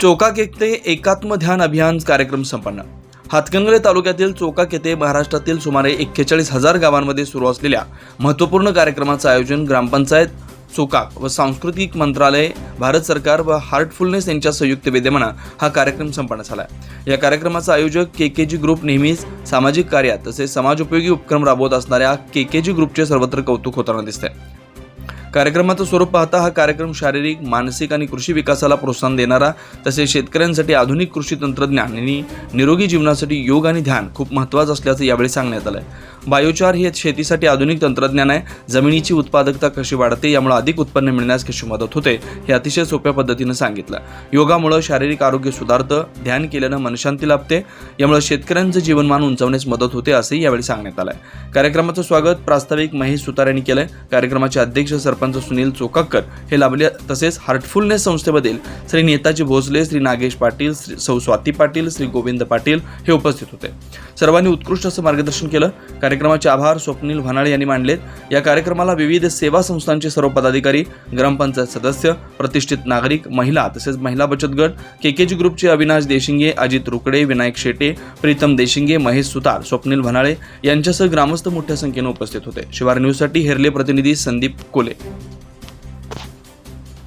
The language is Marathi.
चोका केते एकात्म ध्यान अभियान कार्यक्रम संपन्न. हातकणंगले तालुक्यातील चोका केते महाराष्ट्रातील सुमारे एक्केचाळीस हजार गावांमध्ये सुरू असलेल्या महत्त्वपूर्ण कार्यक्रमाचं आयोजन ग्रामपंचायत चोकाक व सांस्कृतिक मंत्रालय भारत सरकार व हार्टफुलनेस यांच्या संयुक्त विद्यमानं हा कार्यक्रम संपन्न झाला या कार्यक्रमाचा आयोजक के के जी ग्रुप नेहमीच सामाजिक कार्यात तसेच समाजोपयोगी उपक्रम राबवत असणाऱ्या के के जी ग्रुपचे सर्वत्र कौतुक होताना दिसते कार्यक्रमाचं स्वरूप पाहता हा कार्यक्रम शारीरिक मानसिक आणि कृषी विकासाला प्रोत्साहन देणारा तसेच शेतकऱ्यांसाठी आधुनिक कृषी तंत्रज्ञान आणि निरोगी जीवनासाठी योग आणि ध्यान खूप महत्त्वाचं असल्याचं यावेळी सांगण्यात आलं आहे बायोचार हे शेतीसाठी आधुनिक तंत्रज्ञान आहे. जमिनीची उत्पादकता कशी वाढते यामुळे अधिक उत्पन्न मिळण्यास कशी मदत होते हे अतिशय सोप्या पद्धतीनं सांगितलं. योगामुळं शारीरिक आरोग्य सुधारतं ध्यान केल्यानं मनशांती लाभते यामुळे शेतकऱ्यांचं जीवनमान उंचावण्यास मदत होते असंही यावेळी सांगण्यात आलं आहे कार्यक्रमाचं स्वागत प्रास्ताविक महेश सुतार यांनी केलं कार्यक्रमाचे अध्यक्ष सरपंच सुनील चोकाकर हे लाभले. तसेच हार्टफुलनेस संस्थेमधील श्री नेताजी भोसले श्री नागेश पाटील श्री सौ स्वाती पाटील श्री गोविंद पाटील हे उपस्थित होते. सर्वांनी उत्कृष्ट असं मार्गदर्शन केलं. कार्यक्रमाचे आभार स्वप्नील भनाळे यांनी मांडलेत. या कार्यक्रमाला विविध सेवा संस्थांचे सर्व पदाधिकारी ग्रामपंचायत सदस्य प्रतिष्ठित नागरिक महिला तसेच महिला बचत गट केकेजी ग्रुपचे अविनाश देशिंगे अजित रुकडे विनायक शेटे प्रीतम देशिंगे महेश सुतार स्वप्नील भनाळे यांच्यासह ग्रामस्थ मोठ्या संख्येने उपस्थित होते. शिवार न्यूजसाठी हेरले प्रतिनिधी संदीप कोले.